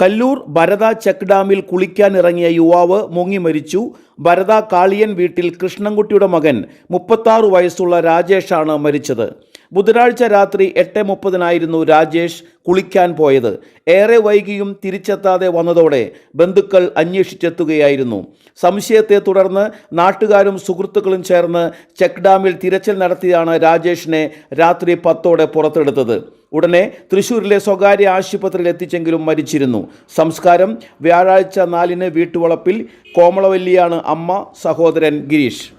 Kallur ഭരത check ഡാമിൽ കുളിക്കാനിറങ്ങിയ യുവാവ് മുങ്ങി മരിച്ചു. ഭരത കാളിയൻ വീട്ടിൽ കൃഷ്ണൻകുട്ടിയുടെ മകൻ മുപ്പത്താറ് വയസ്സുള്ള രാജേഷാണ് മരിച്ചത്. ബുധനാഴ്ച രാത്രി എട്ട് മുപ്പതിനായിരുന്നു രാജേഷ് കുളിക്കാൻ പോയത്. ഏറെ വൈകിയും തിരിച്ചെത്താതെ വന്നതോടെ ബന്ധുക്കൾ അന്വേഷിച്ചെത്തുകയായിരുന്നു. സംശയത്തെ തുടർന്ന് നാട്ടുകാരും സുഹൃത്തുക്കളും ചേർന്ന് ചെക്ക് ഡാമിൽ തിരച്ചിൽ നടത്തിയാണ് രാജേഷിനെ രാത്രി പത്തോടെ പുറത്തെടുത്തത്. ഉടനെ തൃശൂരിലെ സ്വകാര്യ ആശുപത്രിയിൽ എത്തിച്ചെങ്കിലും മരിച്ചിരുന്നു. സംസ്കാരം വ്യാഴാഴ്ച നാലിന് വീട്ടുവളപ്പിൽ കോമളവല്ലിയാണ് അമ്മ സഹോദരൻ ഗിരീഷ്.